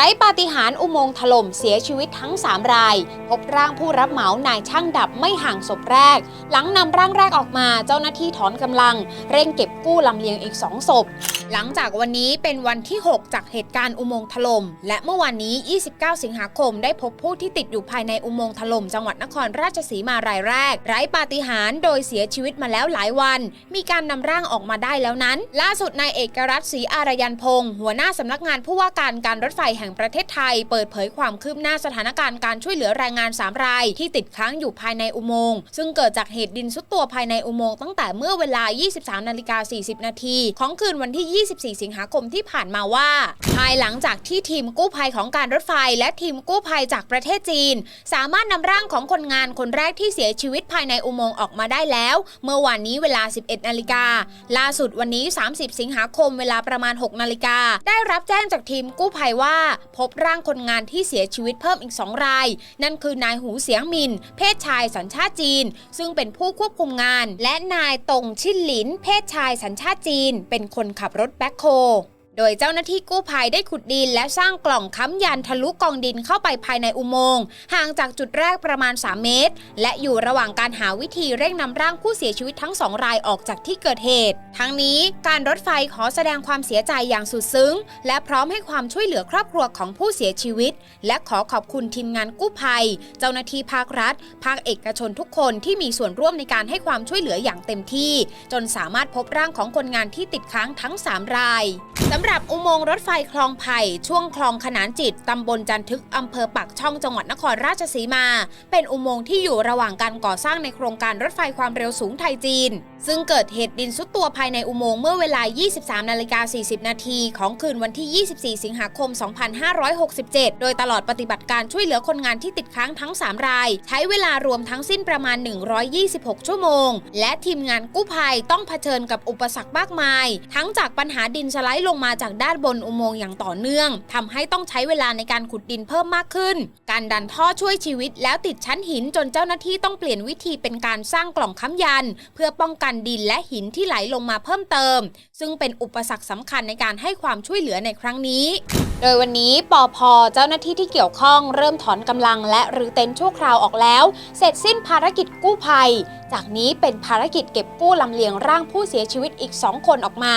ไร้ปาฏิหาริย์อุโมงค์ถล่มเสียชีวิตทั้ง 3 ราย พบร่างผู้รับเหมานายช่างดับไม่ห่างศพแรก หลังนำร่างแรกออกมาเจ้าหน้าที่ถอนกำลัง เร่งเก็บกู้ลำเลียงอีก 2 ศพ หลังจากวันนี้เป็นวันที่ 6 จากเหตุการณ์อุโมงค์ถล่มและเมื่อวานนี้ 29 สิงหาคม ได้พบผู้ที่ติดอยู่ภายในอุโมงค์ถล่มจังหวัดนครราชสีมารายแรก ไร้ปาฏิหาริย์โดยเสียชีวิตมาแล้วหลายวัน มีการนำร่างออกมาได้แล้วนั้น ล่าสุดนายเอกรัตน์ศรีอารยันพงศ์หัวหน้าสำนักงานผู้ว่าการการรถไฟแห่งประเทศไทย เปิดเผยความคืบหน้าสถานการณ์การช่วยเหลือแรงงาน 3 ราย ที่ติดค้างอยู่ภายในอุโมงค์ซึ่งเกิดจากเหตุดินซุดตัวภายในอุโมงค์ตั้งแต่เมื่อเวลา 23นาฬิกา40 นาทีของคืนวันที่ 24 สิงหาคมที่ผ่านมาว่า ภายหลังจากที่ทีมกู้ภัยของการรถไฟ และทีมกู้ภัยจากประเทศจีน สามารถนำร่างของคนงานคนแรกที่เสียชีวิตภายในอุโมงค์ออกมาได้แล้ว เมื่อวานนี้เวลา 11นาฬิกาล่าสุดวันนี้ 30 สิงหาคมเวลาประมาณ 6นาฬิกาได้รับแจ้งจากทีมกู้ภัยว่าพบร่างคนงานที่เสียชีวิตเพิ่มอีก 2 ราย นั่นคือนายหูเสียงมิน เพศชายสัญชาติจีน ซึ่งเป็นผู้ควบคุมงาน และนายตงชินหลิน เพศชายสัญชาติจีน เป็นคนขับรถแบ็คโฮ โดยเจ้าหน้าที่กู้ภัยได้ขุดดินและสร้างกล่องค้ำยันทะลุกองดินเข้าไปภายในอุโมงค์ห่างจากจุดแรกประมาณ 3 เมตร และอยู่ระหว่างการหาวิธีเร่งนำร่างผู้เสียชีวิตทั้งสองรายออกจากที่เกิดเหตุ ทั้งนี้การรถไฟขอแสดงความเสียใจอย่างสุดซึ้ง และพร้อมให้ความช่วยเหลือครอบครัวของผู้เสียชีวิต และขอขอบคุณทีมงานกู้ภัย เจ้าหน้าที่ภาครัฐ ภาคเอกชนทุกคนที่มีส่วนร่วมในการให้ความช่วยเหลืออย่างเต็มที่ จนสามารถพบร่างของคนงานที่ติดค้างทั้ง 3 รายสำหรับอุโมงค์รถไฟคลองไผ่ช่วงคลองขนานจิตตำบลจันทึกอำเภอปากช่องจังหวัดนครราชสีมา เป็นอุโมงค์ที่อยู่ระหว่างการก่อสร้างในโครงการรถไฟความเร็วสูงไทยจีน ซึ่งเกิดเหตุดินซุดตัวภายในอุโมงค์เมื่อเวลา 23 นาฬิกา 40 นาทีของคืนวันที่ 24 สิงหาคม 2567 โดยตลอดปฏิบัติการช่วยเหลือคนงานที่ติดค้างทั้ง 3 ราย ใช้เวลารวมทั้งสิ้นประมาณ 126 ชั่วโมง และทีมงานกู้ภัยต้องเผชิญกับอุปสรรคมากมาย ทั้งจากปัญหาดินสไลด์ลงมาจากด้านบนอุโมงค์อย่างต่อเนื่องทำให้ต้องใช้เวลาในการขุดดินเพิ่มมากขึ้น การดันท่อช่วยชีวิต แล้วติดชั้นหินจนเจ้าหน้าที่ต้องเปลี่ยนวิธีเป็นการสร้างกล่องค้ำยัน เพื่อป้องกันดินและหินที่ไหลลงมาเพิ่มเติม ซึ่งเป็นอุปสรรคสำคัญในการให้ความช่วยเหลือในครั้งนี้ โดยวันนี้ปอพเจ้าหน้าที่ที่เกี่ยวข้องเริ่มถอนกำลังและรื้อเต็นท์ชั่วคราวออกแล้ว เสร็จสิ้นภารกิจกู้ภัย จากนี้เป็นภารกิจเก็บกู้ลำเลียงร่างผู้เสียชีวิตอีก 2 คนออกมา